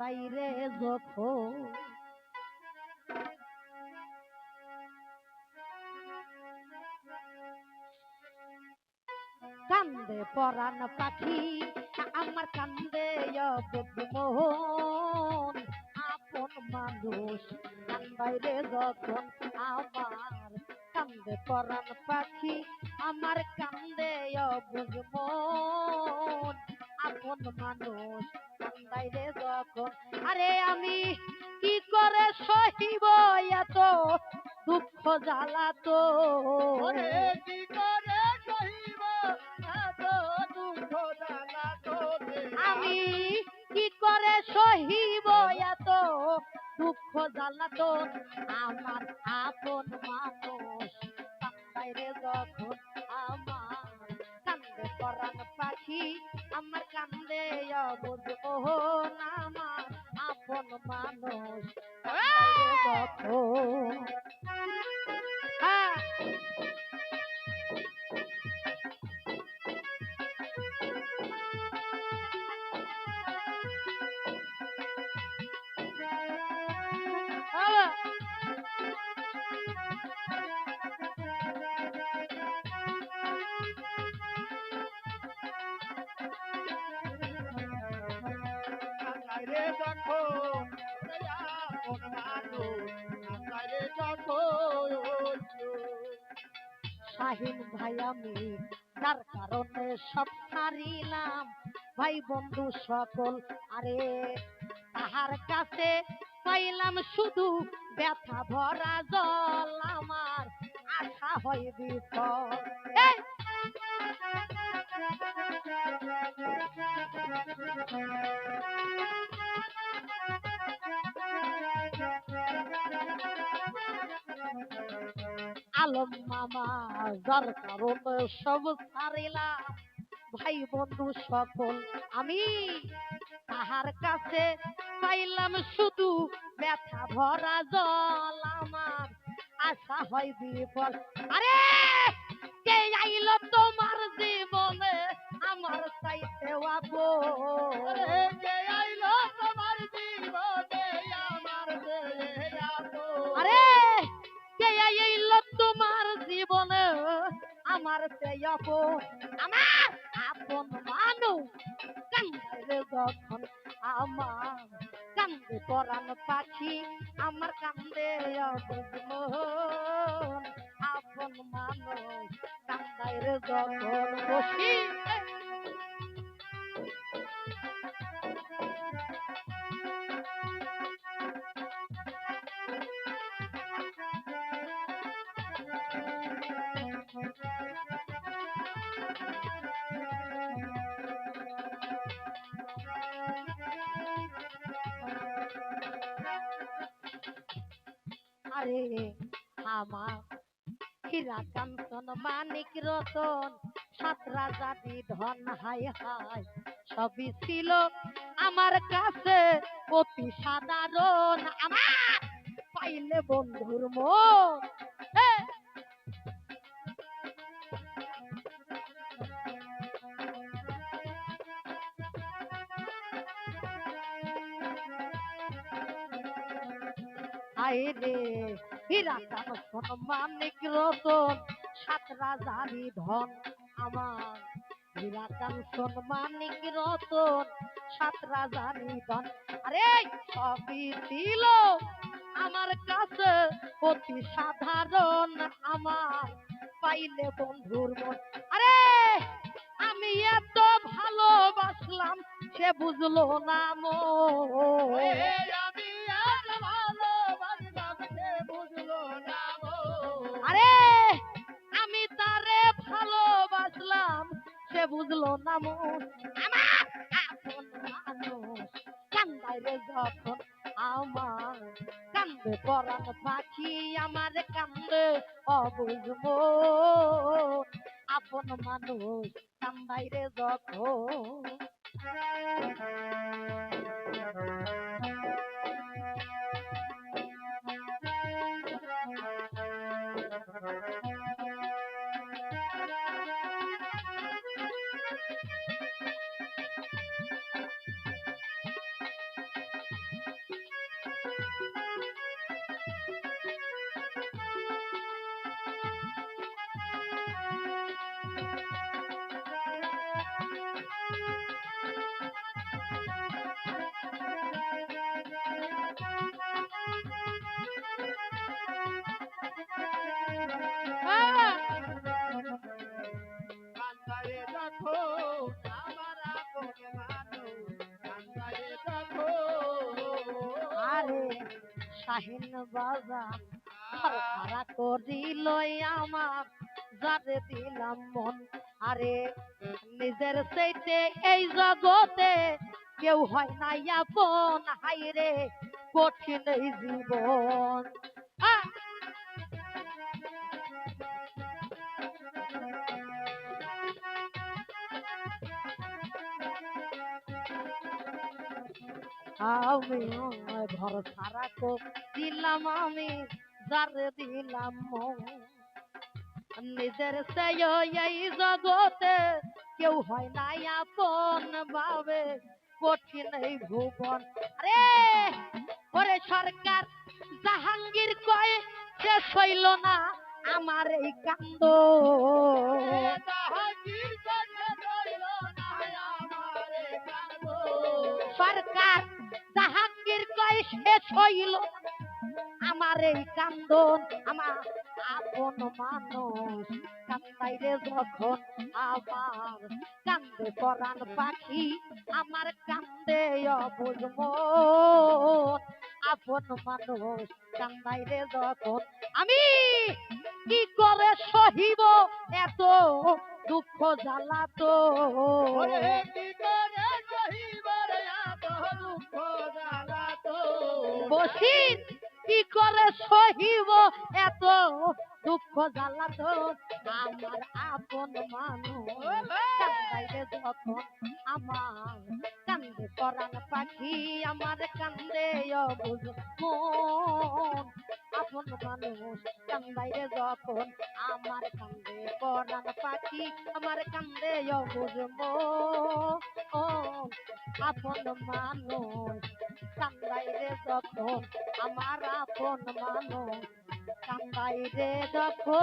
কান্দাইরে যখন কান্দে পরাণ পাখি, আমার কান্দে মোহন আপন মানুষ বাইরে যখন আমার কান্দে পরাণ পাখি, আমার কান্দে মন। আপন মানুষ কান্দাইরে যখন আরে আমি কি করে সহিব এত দুঃখ জ্বালা তো? কি করে সহিব এত দুঃখ জ্বালা তোরে? আমি কি করে সহিব এত দুঃখ জ্বালাতন আমার আপন মানুষ কান্দাইরে যখন আমার কান্দে পরাণ পাখি আমার কান্দে অবুঝ মোহন আমার আপন মানুষ। শাহিন ভাই, আমি তার কারণে সব হারিলাম ভাই বন্ধু সকল, আরে তাহার কাছে পাইলাম শুধু ব্যথা ভরা জল। আমার আশা হয় বিফল। আলম মামা, যার কারণে সব ছাড়িলাম। ভাই বন্ধু সকল, আমি তাহার কাছে পাইলাম শুধু ব্যথা ভরা জল। আমার আশা হয় বিপদ আরে! আমার সেই আমার আপন মানুষ কান্দে যখন আমার কান্দে পরাণ পাখি আমার কান্দে আপন মানুষ কান্দায় রে যখন বসি আরে আমার হীরা কাঞ্চন মানিক রতন, সাত রাজাদি ধন হাই হাই সবই ছিল আমার কাছে অতি সাধারণ। আমার পাইলে বন্ধুর মন রে রতন সাত রাজারি ধন আমার। রতন সাত রাজারি ধন। আরে সবই আমার কাছে, অতি সাধারণ আমার। পাইলে বন্ধুর মন। আরে, আমি এত ভালোবাসলাম, সে বুঝলো না মন। বুঝলো না মন। আমার যখন আমার কান্দে পরাণ পাখি আমার কান্দে অবুঝ মন। আপন মানুষ কান্দাই রে যখন শাহিন খারা করিল আমার। যারে দিলাম মন। আরে, নিজের সেইতে এই জগতে কেউ হয় না আপন। হাইরে কঠিন এই জীবন। আমি সারা কো দিলাম আমি যারে দিলাম মন। নিজের জগতে কেউ হয় না আপন ভাবে। কঠিন এই ভুবন। আরে, ওরে সরকার, জাহাঙ্গীর কয় শেষ হইল না আমার এই কান্দ সরকার, জাহাঙ্গীর কয় শেষ হইল আমার এই কান্দন আমার আপন মানুষ কান্দাইরে যখন আমার কান্দে পরাণ পাখি আমার কান্দে আপন মানুষ কান্দাইরে যখন আমি কি করে সহিব এত দুঃখ জ্বালা তো ওরে কি করে এত দুঃখ বসির কি করে সহিব? এত দুঃখ জ্বালা তো আমার আপন মানুষ যখন আমার কান্দে পরাণ পাখি আমার কান্দে মন আপন মানুষ কান্দাইলে যখন আমার কান্দে পরাণ পাখি আমার কান্দে মন আপন মানুষ কান্দাইলে যখন আমার আপন মানুষ কান্দাইলে যখন